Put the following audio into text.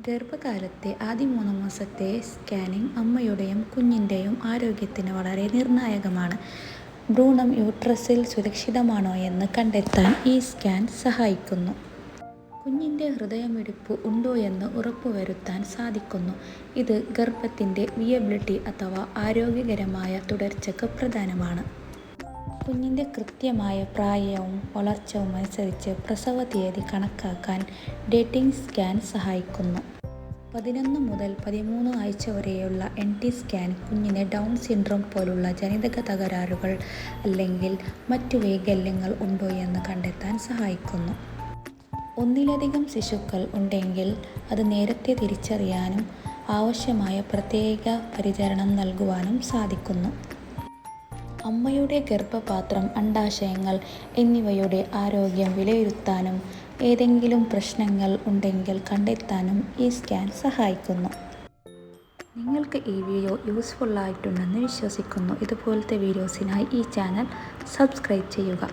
ഗർഭകാലത്തെ ആദ്യ മൂന്ന് മാസത്തെ സ്കാനിംഗ് അമ്മയുടെയും കുഞ്ഞിന്റെയും ആരോഗ്യത്തിന് വളരെ നിർണായകമാണ്. ഭ്രൂണം യൂട്രസിൽ സുരക്ഷിതമാണോ എന്ന് കണ്ടെത്താൻ ഈ സ്കാൻ സഹായിക്കുന്നു. കുഞ്ഞിന്റെ ഹൃദയമിടിപ്പ് ഉണ്ടോ എന്ന് ഉറപ്പുവരുത്താൻ സാധിക്കുന്നു. ഇത് ഗർഭത്തിന്റെ വിയബിലിറ്റി അഥവാ ആരോഗ്യകരമായ തുടർച്ചയ്ക്ക് പ്രധാനമാണ്. കുഞ്ഞിന്റെ കൃത്യമായ പ്രായവും വളർച്ചയും അനുസരിച്ച് പ്രസവ തീയതി കണക്കാക്കാൻ ഡേറ്റിംഗ് സ്കാൻ സഹായിക്കുന്നു. പതിനൊന്ന് മുതൽ പതിമൂന്ന് ആഴ്ച വരെയുള്ള എൻ. ടി സ്കാൻ കുഞ്ഞിന് ഡൗൺ സിൻഡ്രോം പോലുള്ള ജനിതക തകരാറുകൾ അല്ലെങ്കിൽ മറ്റു വൈകല്യങ്ങൾ ഉണ്ടോ എന്ന് കണ്ടെത്താൻ സഹായിക്കുന്നു. ഒന്നിലധികം ശിശുക്കൾ ഉണ്ടെങ്കിൽ അത് നേരത്തെ തിരിച്ചറിയാനും ആവശ്യമായ പ്രത്യേക പരിചരണം നൽകുവാനും സാധിക്കുന്നു. അമ്മയുടെ ഗർഭപാത്രം, അണ്ഡാശയങ്ങൾ എന്നിവയുടെ ആരോഗ്യം വിലയിരുത്താനും ഏതെങ്കിലും പ്രശ്നങ്ങൾ ഉണ്ടെങ്കിൽ കണ്ടെത്താനും ഈ സ്കാൻ സഹായിക്കുന്നു. നിങ്ങൾക്ക് ഈ വീഡിയോ യൂസ്ഫുൾ ആയിട്ടുണ്ടെന്ന് വിശ്വസിക്കുന്നു. ഇതുപോലത്തെ വീഡിയോസിനായി ഈ ചാനൽ സബ്സ്ക്രൈബ് ചെയ്യുക.